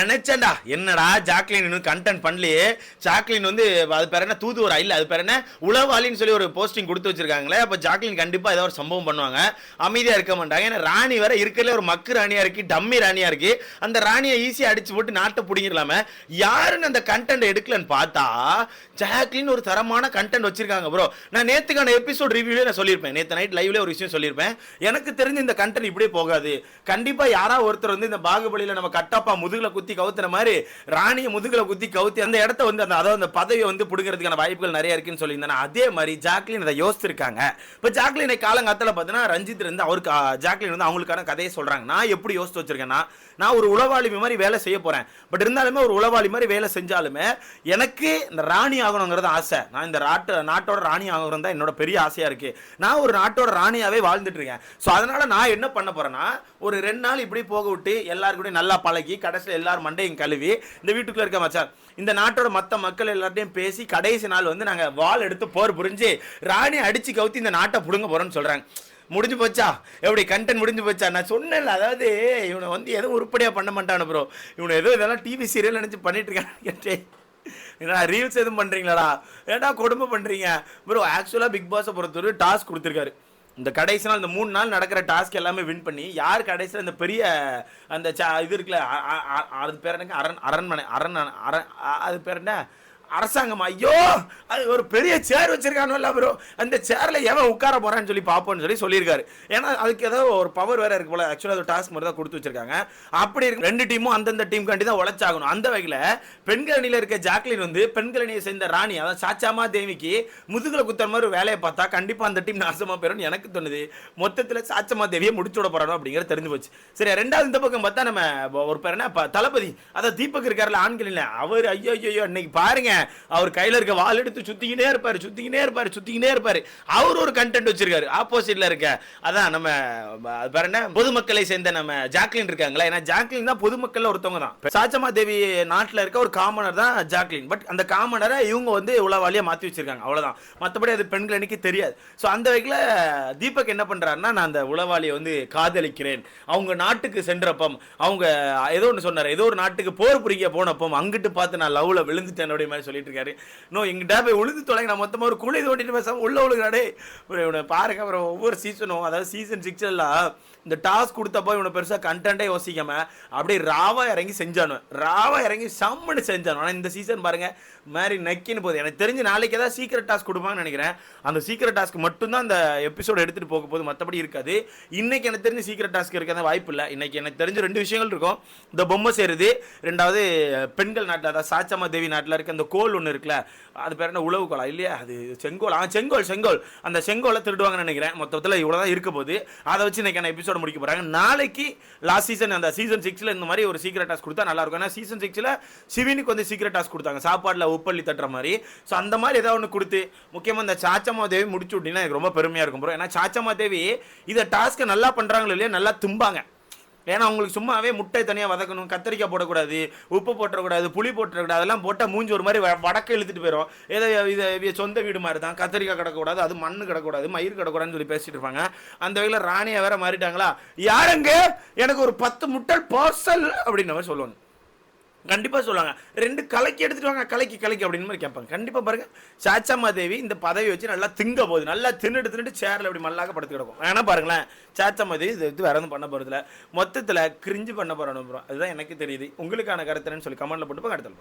நினைச்சேன்டா. என்னடா ஜாக்லின் இன்னும் கண்டென்ட் பண்ணலையே. ஜாக்லின் வந்து அது பேர் என்ன? தூதுவரா? இல்லை அது பேர் என்ன? உளவாளின்னு சொல்லி ஒரு போஸ்டிங் கொடுத்து வச்சிருக்காங்களே அப்போ ஜாக்லின் கண்டிப்பாக ஏதோ ஒரு சம்பவம் பண்ணுவாங்க. அமைதியாக இருக்க மாட்டாங்க. ஏன்னா ராணி வேற இருக்கிறதுல ஒரு மக்கு ராணியா இருக்கு டம்மி ராணியா இருக்கு. அந்த ராணியை ஈஸியாக அடிச்சு போட்டு நாட்டை பிடிங்கிடலாம. யாருன்னு அந்த கண்டென்ட் எடுக்கலன்னு பார்த்தா ஜாக்லின் ஒரு தரமான கண்டென்ட் வச்சிருக்காங்க ப்ரோ நான் நேத்துக்கான எபிசோட் ரிவ்யூலே நான் சொல்லியிருப்பேன். நேற்று நைட் லைவ்ல ஒரு விஷயம் சொல்லியிருப்பேன். எனக்கு தெரிஞ்சு இந்த கண்டென்ட் இப்படியே போகாது. கண்டிப்பாக யாராவது ஒருத்தர் வந்து இந்த பாகுபலியில நம்ம கட்டப்பா முதுகில் குத்தி கவுத்துற மாதிரி ராணியை முதுகில் குத்தி கவுத்தி அந்த இடத்த வந்து அந்த அதாவது அந்த பதவியை வந்து பிடுங்கிறதுக்கான வாய்ப்புகள் நிறைய இருக்குன்னு சொல்லியிருந்தேன். அதே மாதிரி ஜாக்லின் அதை யோசிச்சிருக்காங்க. இப்போ ஜாக்லினை காலங்காலத்தில் பார்த்தீங்கன்னா ரஞ்சித் இருந்து அவருக்கு ஜாக்லின் வந்து அவங்களுக்கான கதையை சொல்றாங்க. நான் எப்படி யோசிச்சு வச்சிருக்கேன்னா நான் ஒரு உளவாளி மாதிரி வேலை செய்ய போறேன். பட் இருந்தாலுமே ஒரு உளவாளி மாதிரி வேலை செஞ்சாலுமே எனக்கு இந்த ராணி ஆகணுங்கிறது ஆசை. நான் இந்த நாட்டு நாட்டோட ராணி ஆகணும் தான் என்னோட பெரிய ஆசையாக இருக்கு. நான் ஒரு நாட்டோட ராணியாவே வாழ்ந்துட்டு இருக்கேன் ஸோ அதனால நான் என்ன பண்ண போறேன்னா ஒரு ரெண்டு நாள் இப்படி போக விட்டு எல்லாரும் கூட நல்லா பழகி கடைசியில் எல்லாரும் மண்டையும் கழுவி இந்த வீட்டுக்குள்ள இருக்க மச்சான். இந்த நாட்டோட மற்ற மக்கள் எல்லார்ட்டையும் பேசி கடைசி நாள் வந்து நாங்கள் வால் எடுத்து போர் புரிஞ்சு ராணி அடிச்சு கவுத்தி இந்த நாட்டை புடுங்க போறோம்னு சொல்றாங்க. முடிஞ்சு போச்சா? எப்படி கண்டென்ட் முடிஞ்சு போச்சா? நான் சொன்னேன்ல அதாவது இவனை வந்து எதுவும் உருப்படியாக பண்ண மாட்டானு ப்ரோ இவனை ஏதோ இதெல்லாம் டிவி சீரியல் நினச்சி பண்ணிட்டு இருக்கான்னு என்னடா ரீல்ஸ் எதுவும் பண்ணுறீங்களாடா ஏடா கொடுமை பண்ணுறீங்க ப்ரோ ஆக்சுவலாக பிக் பாஸை பொறுத்தவரை டாஸ்க் கொடுத்துருக்காரு. இந்த கடைசி நாள் இந்த மூணு நாள் நடக்கிற டாஸ்க் எல்லாமே வின் பண்ணி யார் கடைசியில் இந்த பெரிய அந்த ச இது இருக்குல்ல அது பேர் என்னங்க? அரண் அரண்மனை அரண் அரண் அது பேர் என்ன? அரசாங்கம் ஐயோ அது ஒரு பெரிய சேர் வச்சிருக்கானுல்ல ப்ரோ அந்த சேரில் எவன் உட்கார போகிறான்னு சொல்லி பார்ப்போம்னு சொல்லி சொல்லியிருக்காரு. ஏன்னா அதுக்கு ஏதோ ஒரு பவர் வேற இருக்கு போல. ஆக்சுவலாக அது டாஸ்க் மாதிரி தான் கொடுத்து வச்சிருக்காங்க. அப்படி இருக்கு ரெண்டு டீமும் அந்தந்த டீமுக்காண்டி தான் உழைச்சாகணும். அந்த வகையில் பெண்கள் அணியில் இருக்க ஜாக்லின் வந்து பெண்கள் அணியை சேர்ந்த ராணி அதான் சாச்சாமா தேவிக்கு முதுகில் குத்துற மாதிரி ஒரு வேலையை பார்த்தா கண்டிப்பாக அந்த டீம் நாசமாக போயிடும் எனக்கு தோணுது. மொத்தத்தில் சாச்சமா தேவியை முடிச்சு விட போகிறானோ அப்படிங்கிறது தெரிஞ்சு போச்சு. சரி ரெண்டாவது இந்த பக்கம் பார்த்தா நம்ம ஒரு பேர் என்ன? தளபதி. அதான் தீபக் இருக்கார்ல ஆண்கள் இல்லை. அவர் ஐயோ ஐயோ இன்னைக்கு பாருங்க. அவர் கையில இருக்க வாள் எடுத்து சுத்திக்கினே இருப்பார் சுத்திக்கினே இருப்பாரு சுத்திக்கினே இருப்பாரு. அவர் ஒரு கண்டென்ட் வச்சிருக்காரு. ஆப்போசிட்ல இருக்க. அதான் நம்ம அது பேர் என்ன? பொதுமக்களை சேர்ந்த நம்ம ஜாக்லின் இருக்காங்களா? ஏன்னா ஜாக்லின் தான் பொதுமக்கள் ஒருத்தவங்க தான். சாச்சமா தேவி நாட்டில் இருக்க ஒரு காமனர் தான் ஜாக்லின். பட் அந்த காமனரை இவங்க வந்து உளவாளியை மாற்றி வச்சிருக்காங்க. அவ்வளவுதான். மற்றபடி அது பெண்கள் அன்னைக்கு தெரியாது. ஸோ அந்த வகையில் தீபக் என்ன பண்றாருன்னா நான் அந்த உளவாளியை வந்து காதலிக்கிறேன். அவங்க நாட்டுக்கு சென்றப்பம் அவங்க ஏதோ ஒன்று சொன்னார். ஏதோ ஒரு நாட்டுக்கு போர் புரிக்க போனப்பம் அங்கிட்டு பார்த்து நான் லவ்ல விழுந்துட்டேன் அப்படி மாதிரி சொல்லிட்டு இருக்காரு நோ எங்கள் டேபை விழுந்து தொலைங்க நான் மொத்தமாக ஒரு குழி தோட்டிட்டு பேசாமல் உள்ள உழுகிறாடே இவனை பாருங்க அப்புறம் ஒவ்வொரு சீசனும் அதாவது சீசன் சிக்ஸ் இந்த டாஸ்க் கொடுத்தப்போ இவனை பெருசாக கண்டென்ட்டே யோசிக்காம அப்படியே ராவா இறங்கி செஞ்சானுவேன் ராவா இறங்கி செம்மனு செஞ்சானு. ஆனால் இந்த சீசன் பாருங்க மாதிரி நக்கின்னு போகுது. எனக்கு தெரிஞ்சு நாளைக்கு ஏதாவது சீக்கிரம் டாஸ்க் கொடுப்பாங்கன்னு நினைக்கிறேன். அந்த சீக்கிரம் டாஸ்க் மட்டும்தான் அந்த எபிசோடு எடுத்துட்டு போக போது மற்றபடி இருக்காது. இன்னைக்கு எனக்கு தெரிஞ்சு சீக்கிரம் டாஸ்க் இருக்காத வாய்ப்பு இல்லை. இன்னைக்கு எனக்கு தெரிஞ்ச ரெண்டு விஷயங்கள் இருக்கும். இந்த பொம்மை சேருது. ரெண்டாவது பெண்கள் நாட்டில் அதாவது சாச்சம்மா தேவி நாட்டில் இருக்க அந்த கோ கோல் ஒன்று இருக்குல்ல அது பேர் என்ன உழவு கோலா? இல்லையா? அது செங்கோல். ஆ செங்கோல் செங்கோல். அந்த செங்கோலை திருடுவாங்கன்னு நினைக்கிறேன். மொத்தத்தில் இவ்வளோ தான் இருக்க போது அதை வச்சு இன்னைக்கு எபிசோடு முடிக்க போகிறாங்க நாளைக்கு லாஸ்ட் சீசன் அந்த சீசன் சிக்ஸில் இந்த மாதிரி ஒரு சீக்கிரம் டாஸ்க் கொடுத்தா நல்லா இருக்கும். ஏன்னா சீசன் சிக்ஸில் சிவினுக்கு வந்து சீக்கிரட் டாஸ்க் கொடுத்தாங்க. சாப்பாட்டில் உப்பள்ளி தட்டுற மாதிரி. ஸோ அந்த மாதிரி ஏதாவது ஒன்று கொடுத்து முக்கியமாக இந்த சாச்சம்மா தேவி முடிச்சு விட்டீங்கன்னா எனக்கு ரொம்ப பெருமையாக இருக்கும் ப்ரோ ஏன்னா சாச்சம்மா தேவி இதை டாஸ்க்கை நல்லா பண்ணுறாங்களோ இல்லையா நல்லா தும்பாங்க. ஏன்னா அவங்களுக்கு சும்மாவே முட்டை தனியாக வதக்கணும் கத்திரிக்காய் போடக்கூடாது உப்பு போட்டக்கூடாது புளி போட்டுறக்கூடாது அதெல்லாம் போட்டால் மூஞ்சி ஒரு மாதிரி வ- இழுத்துட்டு போயிடும் ஏதோ இது சொந்த வீடு மாதிரி தான் கத்திரிக்காய் கிடக்கூடாது அது மண்ணு கிடக்கூடாது மயிர் கிடக்கூடாதுன்னு சொல்லி பேசிட்டு இருப்பாங்க. அந்த வகையில் ராணியை வேற மாறிட்டாங்களா? யாருங்க? எனக்கு ஒரு பத்து முட்டல் பார்சல் அப்படின்ற மாதிரி சொல்லுவாங்க கண்டிப்பாக சொல்லுவாங்க. ரெண்டு கலக்கி எடுத்துட்டு வாங்க கலக்கி கலக்கி அப்படின்னு மாதிரி கேட்பாங்க. கண்டிப்பாக பாருங்க. சாச்சம்மா தேவி இந்த பதவி வச்சு நல்லா திங்க போகுது. நல்லா தின்னுட்டு தின்னுட்டு சேரில் அப்படி மல்லாக படுத்து கிடக்கும். ஏன்னா பாருங்களேன். சாச்சம்மா தேவி இது வந்து வேற எதுவும் பண்ண போகிறதுல மொத்தத்தில் கிரிஞ்சு பண்ண போகிறோம் அதுதான் எனக்கு தெரியுது. உங்களுக்கான கருத்துன்னு சொல்லி கமெண்ட்டில் போட்டு போங்க அடுத்த